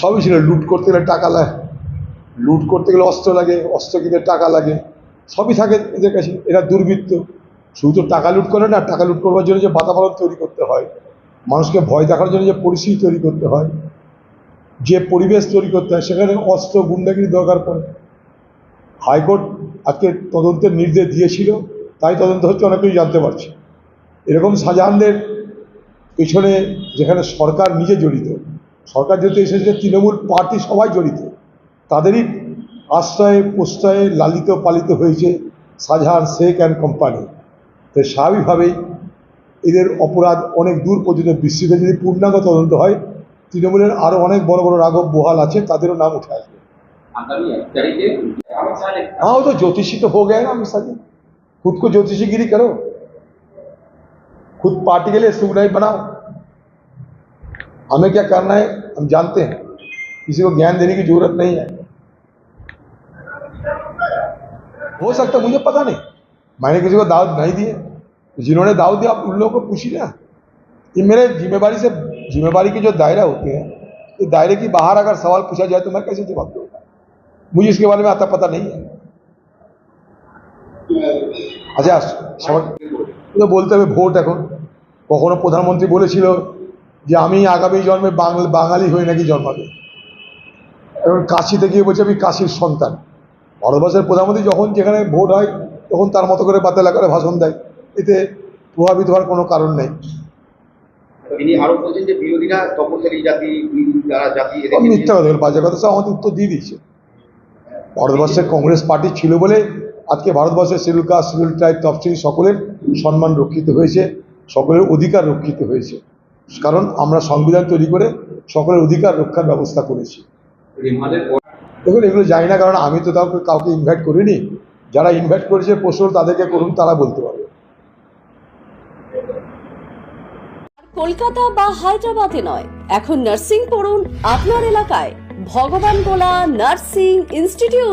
সবই ছিল। লুট করতে গেলে টাকা লাগে লুট করতে গেলে অস্ত্র লাগে, অস্ত্র কিনতে টাকা লাগে, সবই থাকে এদের কাছে। এরা দুর্বৃত্ত। শুধু তো টাকা লুট করে না, টাকা লুট করবার জন্য যে বাতাবরণ তৈরি করতে হয়, মানুষকে ভয় দেখার জন্য যে পরিস্থিতি তৈরি করতে হয়, যে পরিবেশ তৈরি করতে হয়, সেখানে অস্ত্র, গুন্ডাগিরি দরকার পড়ে। হাইকোর্ট আজকে তদন্তের নির্দেশ দিয়েছিল, তাই তদন্ত হচ্ছে অনেক কিছু জানতে পারছি। এরকম শাহজাহানদের পেছনে যেখানে সরকার নিজে জড়িত সরকার যেহেতু এসেছে তৃণমূল পার্টি সবাই জড়িত তাদেরই আশ্রয়ে প্রশ্রয়ে লালিত পালিত হয়েছে শাহজাহান শেখ অ্যান্ড কোম্পানি তো স্বাভাবিকভাবেই এদের অপরাধ অনেক দূর পর্যন্ত বিস্তৃত যদি পূর্ণাঙ্গ তদন্ত হয় তৃণমূলের আরও অনেক বড় বড় রাঘব বহাল আছে তাদেরও নাম উঠে আসবে आगामी एक तारीख अमित शाह ने हाँ वो तो ज्योतिषी तो हो गए ना अमित शाह जी खुद को ज्योतिषीगिरी करो खुद पार्टी के लिए सुगनाई बनाओ हमें क्या करना है हम जानते हैं किसी को ज्ञान देने की जरूरत नहीं है हो सकता है मुझे पता नहीं मैंने किसी को दावत नहीं दी है जिन्होंने दावत दिया आप उन लोगों को पूछिए ना ये मेरे जिम्मेवारी से जिम्मेवारी के जो दायरा होते हैं ये दायरे की बाहर अगर सवाल पूछा जाए तो मैं कैसे जवाब दूंगा मुझे इसके बारे में आता पता नहीं है আচ্ছা সবাই তো বলতে হবে ভোট এখন কখনো প্রধানমন্ত্রী বলেছিল যে আমি আগামী জন্মে বাংলা বাঙালি হয়ে নাকি জন্মাবে। এখন কাশিতে গিয়ে বলছে আমি কাশির সন্তান। ভারতবর্ষের প্রধানমন্ত্রী যখন যেখানে ভোট হয় তখন তার মতো করে বাতেলা করে ভাষণ দেয়। এতে প্রভাবিত হওয়ার কোনো কারণ নেই। তিনি আরও বলছেন যে বিরোধীরা তপশিলি জাতি যারা জাতি মিথ্যা কথা বলে বাজে কথা সব আমাদের উত্তর দিয়ে দিচ্ছে ভারতবর্ষে কংগ্রেস পার্টি ছিল বলে আজকে ভারতবর্ষের শিডিউল কাস্ট শিডিউল ট্রাইব তফসিলি সকলের সম্মান রক্ষিত হয়েছে সকলের অধিকার রক্ষিত হয়েছে। কারণ আমরা সংবিধান তৈরি করে সকলের অধিকার রক্ষার ব্যবস্থা করেছি। দেখুন, এগুলো জানি না, কারণ আমি তো কাউকে কাউকে ইনভাইট করিনি। যারা ইনভাইট করেছে প্রশ্ন তাদেরকে করুন, তারা বলতে পারবে। কলকাতা বা হায়দ্রাবাদে নয়, এখন নার্সিং পড়ুন আপনার এলাকায়। ভগবান গোলা নার্সিং ইনস্টিটিউট